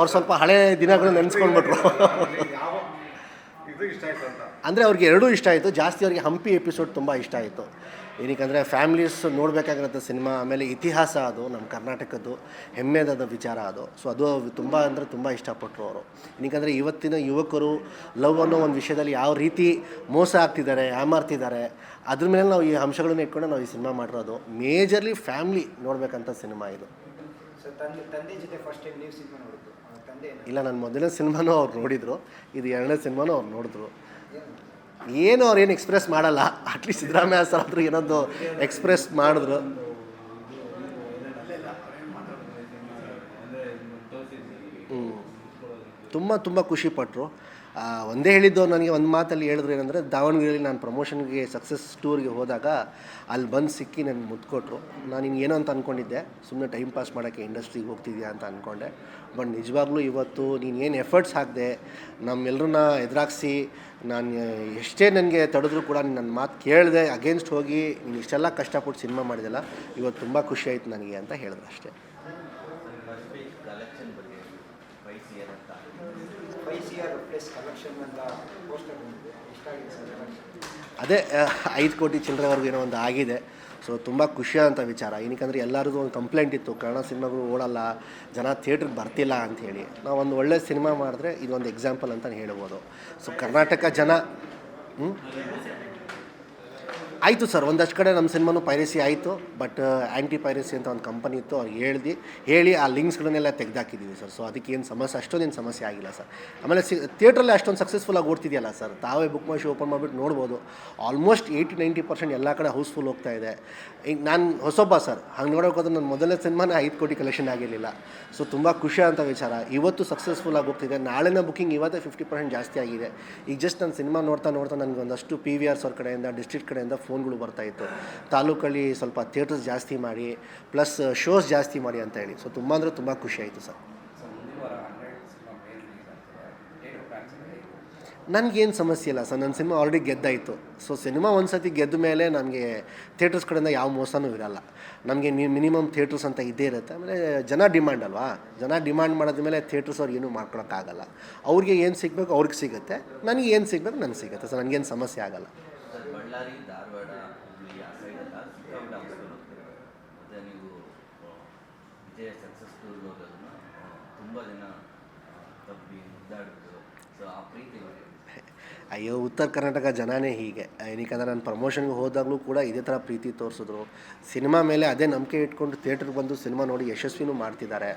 ಅವ್ರು ಸ್ವಲ್ಪ ಹಳೆ ದಿನಗಳು ನೆನೆಸ್ಕೊಂಡ್ಬಿಟ್ರು. ಅಂದರೆ ಅವ್ರಿಗೆ ಎರಡೂ ಇಷ್ಟ ಆಯಿತು. ಜಾಸ್ತಿ ಅವ್ರಿಗೆ ಹಂಪಿ ಎಪಿಸೋಡ್ ತುಂಬ ಇಷ್ಟ ಆಯಿತು. ಏನಕ್ಕಂದರೆ ಫ್ಯಾಮ್ಲೀಸ್ ನೋಡಬೇಕಾಗಿರೋಂಥ ಸಿನಿಮಾ, ಆಮೇಲೆ ಇತಿಹಾಸ ಅದು ನಮ್ಮ ಕರ್ನಾಟಕದ್ದು, ಹೆಮ್ಮೆದಾದ ವಿಚಾರ ಅದು. ಸೊ ಅದು ತುಂಬ ಅಂದರೆ ತುಂಬ ಇಷ್ಟಪಟ್ಟರು ಅವರು. ಏನಕ್ಕಂದರೆ ಇವತ್ತಿನ ಯುವಕರು ಲವ್ ಅನ್ನೋ ಒಂದು ವಿಷಯದಲ್ಲಿ ಯಾವ ರೀತಿ ಮೋಸ ಆಗ್ತಿದ್ದಾರೆ ಯಾಮಾರ್ತಿದ್ದಾರೆ ಅದ್ರ ಮೇಲೆ ನಾವು ಈ ಅಂಶಗಳನ್ನ ಇಟ್ಕೊಂಡು ನಾವು ಈ ಸಿನಿಮಾ ಮಾಡಿರೋದು. ಮೇಜರ್ಲಿ ಫ್ಯಾಮ್ಲಿ ನೋಡಬೇಕಂತ ಸಿನಿಮಾ ಇದು. ತಂದೆ ತಂದೆ ಜೊತೆ ಫಸ್ಟ್ ಟೈಮ್ ನೀವು ಸಿನಿಮಾ ನೋಡಿದ್ದು? ತಂದೆ ಇಲ್ಲ ನನ್ನ ಮೊದಲನೇ ಸಿನಿಮಾನೂ ಅವ್ರು ನೋಡಿದರು. ಇದು ಎರಡನೇ ಸಿನಿಮಾನೂ ಅವ್ರು ನೋಡಿದ್ರು. ಏನು ಅವ್ರು ಏನು ಎಕ್ಸ್ಪ್ರೆಸ್ ಮಾಡಲ್ಲ. ಅಟ್ಲೀಸ್ಟ್ ಸಿದ್ದರಾಮಯ್ಯ ಸರ್ ಆದರೂ ಏನೊಂದು ಎಕ್ಸ್ಪ್ರೆಸ್ ಮಾಡಿದ್ರು. ಹ್ಞೂ ತುಂಬ ತುಂಬ ಖುಷಿಪಟ್ಟರು ಒಂದೇ ಹೇಳಿದ್ದು ನನಗೆ ಒಂದು ಮಾತಲ್ಲಿ ಹೇಳಿದ್ರು ಏನಂದರೆ ದಾವಣಗೆರೆಯಲ್ಲಿ ನಾನು ಪ್ರಮೋಷನ್ಗೆ ಸಕ್ಸಸ್ ಟೂರ್ಗೆ ಹೋದಾಗ ಅಲ್ಲಿ ಬಂದು ಸಿಕ್ಕಿ ನನಗೆ ಮುತ್ಕೊಟ್ರು ನಾನು ಇನ್ನು ಏನೋ ಅಂತ ಅಂದ್ಕೊಂಡಿದ್ದೆ ಸುಮ್ಮನೆ ಟೈಮ್ ಪಾಸ್ ಮಾಡೋಕ್ಕೆ ಇಂಡಸ್ಟ್ರಿಗೆ ಹೋಗ್ತಿದ್ಯಾ ಅಂತ ಅಂದ್ಕೊಂಡೆ ಬಟ್ ನಿಜವಾಗ್ಲೂ ಇವತ್ತು ನೀನು ಏನು ಎಫರ್ಟ್ಸ್ ಹಾಕಿದೆ ನಮ್ಮೆಲ್ಲರನ್ನ ಎದುರಾಗಿಸಿ, ನಾನು ಎಷ್ಟೇ ನನಗೆ ತಡೆದ್ರೂ ಕೂಡ ನೀನು ನನ್ನ ಮಾತು ಕೇಳಿದೆ ಅಗೇನ್ಸ್ಟ್ ಹೋಗಿ, ನೀನು ಇಷ್ಟೆಲ್ಲ ಕಷ್ಟಪಟ್ಟು ಸಿನಿಮಾ ಮಾಡಿದೆಲ್ಲ, ಇವತ್ತು ತುಂಬ ಖುಷಿ ಆಯ್ತು ನನಗೆ ಅಂತ ಹೇಳಿದ್ರು ಅಷ್ಟೇ. Five C R plus collection ಅಂತ ಪೋಸ್ಟರ್ ಎಷ್ಟಾಗಿದೆ ಸರ್ ಕಲೆಕ್ಷನ್ ಅದೇ ಐದು ಕೋಟಿ ಚಿಲ್ಲರೆವರೆಗೂ ಏನೋ ಒಂದು ಆಗಿದೆ. ಸೊ ತುಂಬ ಖುಷಿಯಾದಂಥ ವಿಚಾರ. ಏನಕ್ಕಂದರೆ ಎಲ್ಲರಿಗೂ ಒಂದು ಕಂಪ್ಲೇಂಟ್ ಇತ್ತು. ಕನ್ನಡ ಸಿನಿಮಾಗಳು ಓಡಲ್ಲ ಜನ ಥಿಯೇಟ್ರಿಗೆ ಬರ್ತಿಲ್ಲ ಅಂಥೇಳಿ ನಾವು ಒಂದು ಒಳ್ಳೆ ಸಿನಿಮಾ ಮಾಡಿದ್ರೆ ಇದೊಂದು ಎಕ್ಸಾಂಪಲ್ ಅಂತ ಹೇಳ್ಬೋದು. ಸೊ ಕರ್ನಾಟಕ ಜನ ಹ್ಞೂ ಆಯಿತು ಸರ್, ಒಂದಷ್ಟು ಕಡೆ ನಮ್ಮ ಸಿನಿಮಾನು ಪೈರಸಿ ಆಯಿತು ಬಟ್ ಆ್ಯಂಟಿ ಪೈರಸಿ ಅಂತ ಒಂದು ಕಂಪನಿ ಇತ್ತು, ಅವ್ರು ಹೇಳ್ದು, ಹೇಳಿ ಆ ಲಿಂಕ್ಸ್ಗಳನ್ನೆಲ್ಲ ತೆಗೆದಾಕಿದ್ದೀವಿ ಸರ್. ಸೊ ಏನು ಸಮಸ್ಯೆ, ಅಷ್ಟೊಂದೇನು ಸಮಸ್ಯೆ ಆಗಿಲ್ಲ ಸರ್. ಆಮೇಲೆ ಸಿ ಥಿಯೇಟ್ರಲ್ಲಿ ಅಷ್ಟೊಂದು ಸಕ್ಸಸ್ಫುಲ್ಲಾಗಿ ಓಡ್ತಿದೆಯಲ್ಲ ಸರ್, ತಾವೇ ಬುಕ್ ಮಾಡಿ ಓಪನ್ ಮಾಡಿಬಿಟ್ಟು ನೋಡ್ಬೋದು. ಆಲ್ಮೋಸ್ಟ್ ಏಯ್ಟಿ ನೈಂಟಿ ಪರ್ಸೆಂಟ್ ಎಲ್ಲ ಕಡೆ ಹೌಸ್ಫುಲ್ ಹೋಗ್ತಾ ಇದೆ. ಈಗ ನಾನು ಹೊಸೊಬ್ಬ ಸರ್, ಹಂಗೆ ನೋಡೋಕೋದ್ರೆ ನನ್ನ ಮೊದಲನೇ ಸಿನಿಮಾನ ಐದು ಕೋಟಿ ಕಲೆಕ್ಷನ್ ಆಗಿರಲಿಲ್ಲ. ಸೊ ತುಂಬ ಖುಷಿ ಅಂತ ವಿಚಾರ. ಇವತ್ತು ಸಕ್ಸಸ್ಫುಲ್ಲಾಗಿ ಹೋಗ್ತಿದೆ. ನಾಳೆನ ಬುಕ್ಕಿಂಗ್ ಇವತ್ತೇ ಫಿಫ್ಟಿ ಪರ್ಸೆಂಟ್ ಜಾಸ್ತಿ ಆಗಿದೆ. ಈಗ ಜಸ್ಟ್ ನಾನು ಸಿನಿಮಾ ನೋಡ್ತಾ ನೋಡ್ತಾ ನನಗೆ ಒಂದಷ್ಟು ಪಿ ವಿ ಆರ್ಸ್ ಅವ್ರ ಕಡೆಯಿಂದ ಡಿಸ್ಟ್ರಿಕ್ಟ್ ಕಡೆಯಿಂದ ಫೋನ್ಗಳು ಬರ್ತಾಯಿತ್ತು ತಾಲೂಕಲ್ಲಿ ಸ್ವಲ್ಪ ಥಿಯೇಟರ್ಸ್ ಜಾಸ್ತಿ ಮಾಡಿ, ಪ್ಲಸ್ ಶೋಸ್ ಜಾಸ್ತಿ ಮಾಡಿ ಅಂತ ಹೇಳಿ. ಸೊ ತುಂಬ ಅಂದರೆ ತುಂಬ ಖುಷಿ ಆಯಿತು ಸರ್. ನನಗೇನು ಸಮಸ್ಯೆ ಇಲ್ಲ ಸರ್. ನನ್ನ ಸಿನಿಮಾ ಆಲ್ರೆಡಿ ಗೆದ್ದಾಯಿತು ಸೊ ಸಿನಿಮಾ ಒಂದು ಸತಿ ಗೆದ್ದ ಮೇಲೆ ನನಗೆ ಥಿಯೇಟರ್ಸ್ ಕಡೆಯಿಂದ ಯಾವ ಮೋಸನೂ ಇರಲ್ಲ. ನಮಗೆ ಮಿನಿಮಮ್ ಥಿಯೇಟರ್ಸ್ ಅಂತ ಇದ್ದೇ ಇರುತ್ತೆ. ಆಮೇಲೆ ಜನ ಡಿಮ್ಯಾಂಡ್ ಅಲ್ವಾ? ಜನ ಡಿಮ್ಯಾಂಡ್ ಮಾಡಿದ್ಮೇಲೆ ಥಿಯೇಟರ್ಸ್ ಅವ್ರು ಏನೂ ಮಾಡ್ಕೊಳಕ್ಕಾಗಲ್ಲ. ಅವ್ರಿಗೆ ಏನು ಸಿಗಬೇಕು ಅವ್ರಿಗೆ ಸಿಗುತ್ತೆ. ನನಗೆ ಏನು ಸಿಗಬೇಕು ನನಗೆ ಸಿಗುತ್ತೆ. ಸರ್, ನನಗೇನು ಸಮಸ್ಯೆ ಆಗಲ್ಲ ಸರ್ ಬಳ್ಳಾರಿ ಧಾರವಾಡ ಹುಬ್ಳಿ ಆ ಸೈಡೆಲ್ಲ ಸಿಕ್ಕಾಪಟ್ಟೆ ಹಬ್ಸ್ಕೊಂಡು ಹೋಗ್ತಾರೆ ಮತ್ತು ನೀವು ಆ, ವಿಜಯ ಸಕ್ಸಸ್ ಟೂರ್ ಹೋಗೋದನ್ನ ತುಂಬ ಜನ ತಪ್ಪಿ ಮುದ್ದಾಡಿದ್ರು ಸೊ ಆ ಪ್ರೀತಿ ಅಯ್ಯೋ, ಉತ್ತರ ಕರ್ನಾಟಕ ಜನನೇ ಹೀಗೆ. ಏನಕ್ಕಂದ್ರೆ ನಾನು ಪ್ರಮೋಷನ್ಗೆ ಹೋದಾಗಲೂ ಕೂಡ ಇದೇ ಥರ ಪ್ರೀತಿ ತೋರಿಸಿದ್ರು. ಸಿನಿಮಾ ಮೇಲೆ ಅದೇ ನಂಬಿಕೆ ಇಟ್ಕೊಂಡು ಥಿಯೇಟ್ರಿಗೆ ಬಂದು ಸಿನಿಮಾ ನೋಡಿ ಯಶಸ್ವಿನೂ ಮಾಡ್ತಿದ್ದಾರೆ.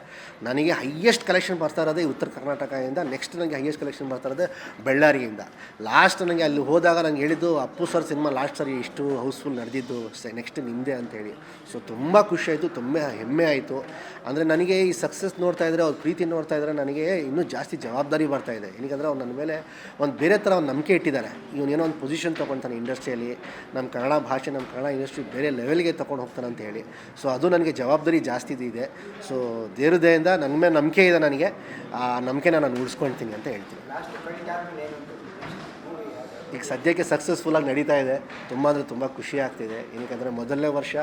ನನಗೆ ಹೈಯೆಸ್ಟ್ ಕಲೆಕ್ಷನ್ ಬರ್ತಾ ಇರೋದೇ ಉತ್ತರ ಕರ್ನಾಟಕದಿಂದ ನೆಕ್ಸ್ಟ್ ನನಗೆ ಹೈಯೆಸ್ಟ್ ಕಲೆಕ್ಷನ್ ಬರ್ತಾ ಇರೋದೇ ಬಳ್ಳಾರಿಯಿಂದ ಲಾಸ್ಟ್ ನನಗೆ ಅಲ್ಲಿ ಹೋದಾಗ ನಂಗೆ ಹೇಳಿದ್ದು, ಅಪ್ಪು ಸರ್ ಸಿನಿಮಾ ಲಾಸ್ಟ್ ಸರಿ, ಇಷ್ಟು ಹೌಸ್ಫುಲ್ ನಡೆದಿದ್ದು ನೆಕ್ಸ್ಟ್ ನಿಮ್ಮದೇ ಅಂತೇಳಿ ಸೊ ತುಂಬ ಖುಷಿಯಾಯಿತು ತುಂಬ ಹೆಮ್ಮೆ ಆಯಿತು. ಅಂದರೆ ನನಗೆ ಈ ಸಕ್ಸಸ್ ನೋಡ್ತಾ ಇದ್ದರೆ ಅವ್ರ ಪ್ರೀತಿ ನೋಡ್ತಾ ಇದ್ದರೆ ನನಗೆ ಇನ್ನೂ ಜಾಸ್ತಿ ಜವಾಬ್ದಾರಿ ಬರ್ತಾ ಇದೆ. ಏನಕ್ಕಂದರೆ ಅವ್ರು ನನ್ನ ಮೇಲೆ ಒಂದು ಬೇರೆ ಥರ ಒಂದು ನಂಬಿಕೆ ಇಟ್ಟಿದ್ದಾರೆ. ಇವನೇನೋ ಒಂದು ಪೊಸಿಷನ್ ತೊಗೊಳ್ತಾನೆ ಇಂಡಸ್ಟ್ರಿಯಲ್ಲಿ ನಮ್ಮ ಕನ್ನಡ ಭಾಷೆ ನಮ್ಮ ಕನ್ನಡ ಇಂಡಸ್ಟ್ರಿ ಬೇರೆ ಲೆವೆಲ್ಗೆ ತೊಗೊಂಡು ಹೋಗ್ತಾನೆ ಅಂತ ಹೇಳಿ. ಸೊ ಅದು ನನಗೆ ಜವಾಬ್ದಾರಿ ಜಾಸ್ತಿ ಇದೆ. ಸೊ ದೇವ್ರದಯಿಂದ ನನ್ನ ಮೇಲೆ ನಂಬಿಕೆ ಇದೆ ನನಗೆ. ಆ ನಂಬಿಕೆನ ನಾನು ಉಳಿಸ್ಕೊಳ್ತೀನಿ ಅಂತ ಹೇಳ್ತೀನಿ. ಈಗ ಸದ್ಯಕ್ಕೆ ಸಕ್ಸಸ್ಫುಲ್ಲಾಗಿ ನಡೀತಾ ಇದೆ. ತುಂಬ ಅಂದರೆ ತುಂಬ ಖುಷಿ ಆಗ್ತಿದೆ. ಏನಕ್ಕೆಂದರೆ ಮೊದಲನೇ ವರ್ಷ,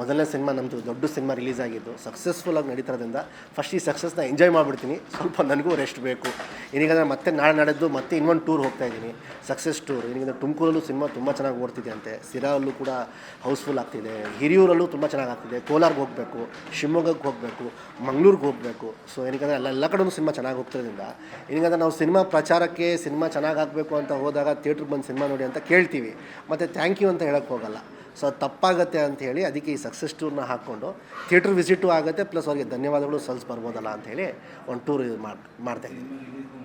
ಮೊದಲನೇ ಸಿನಿಮಾ ನಮ್ಮದು ದೊಡ್ಡ ಸಿನಿಮಾ ರಿಲೀಸ್ ಆಗಿದ್ದು. ಸಕ್ಸಸ್ಫುಲ್ಲಾಗಿ ನಡೀತಿರೋದ್ರಿಂದ ಫಸ್ಟ್ ಈ ಸಕ್ಸಸ್ನ ಎಂಜಾಯ್ ಮಾಡಿಬಿಡ್ತೀನಿ. ಸ್ವಲ್ಪ ನನಗೂ ರೆಸ್ಟ್ ಬೇಕು. ಏನಕ್ಕಂದರೆ ಮತ್ತೆ ನಾಳೆ ನಡೆದು ಮತ್ತೆ ಇನ್ನೊಂದು ಟೂರ್ ಹೋಗ್ತಾ ಇದ್ದೀನಿ. ಸಕ್ಸಸ್ ಟೂರ್ ಏನಕ್ಕಂದರೆ ತುಮಕೂರಲ್ಲೂ ಸಿನಿಮಾ ತುಂಬ ಚೆನ್ನಾಗಿ ಓಡ್ತಿದೆ ಅಂತೆ. ಸಿರಾಲ್ಲೂ ಕೂಡ ಹೌಸ್ಫುಲ್ ಆಗ್ತಿದೆ. ಹಿರಿಯೂರಲ್ಲೂ ತುಂಬ ಚೆನ್ನಾಗಿ ಆಗ್ತಿದೆ. ಕೋಲಾರ್ಗೆ ಹೋಗಬೇಕು, ಶಿವಮೊಗ್ಗಕ್ಕೆ ಹೋಗಬೇಕು, ಮಂಗ್ಳೂರಿಗೆ ಹೋಗಬೇಕು. ಸೊ ಏನಕ್ಕಂದರೆ ಎಲ್ಲ ಎಲ್ಲ ಕಡೆಯೂ ಸಿನಿಮಾ ಚೆನ್ನಾಗಿ ಹೋಗ್ತಿರೋದ್ರಿಂದ. ಏನಕ್ಕಂದರೆ ನಾವು ಸಿನಿಮಾ ಪ್ರಚಾರಕ್ಕೆ ಸಿನಿಮಾ ಚೆನ್ನಾಗಿ ಆಗಬೇಕು ಅಂತ ಹೋದಾಗ ಥಿಯೇಟ್ರಿಗೆ ಬಂದು ಸಿನಿಮಾ ನೋಡಿ ಅಂತ ಕೇಳ್ತೀವಿ. ಮತ್ತು ಥ್ಯಾಂಕ್ ಯು ಅಂತ ಹೇಳೋಕ್ಕೆ ಹೋಗಲ್ಲ. ಸೊ ಅದು ತಪ್ಪಾಗತ್ತೆ ಅಂತ ಹೇಳಿ ಅದಕ್ಕೆ ಈ ಸಕ್ಸಸ್ ಟೂರ್ನ ಹಾಕ್ಕೊಂಡು ಥಿಯೇಟ್ರ್ ವಿಸಿಟು ಆಗುತ್ತೆ ಪ್ಲಸ್ ಅವರಿಗೆ ಧನ್ಯವಾದಗಳು, ಸಲ್ಸ್ ಬರ್ಬೋದಲ್ಲ ಅಂತ ಹೇಳಿ ಒಂದು ಟೂರ್ ಇದು ಮಾಡಿ ಮಾಡ್ತಾಯಿದ್ದೀವಿ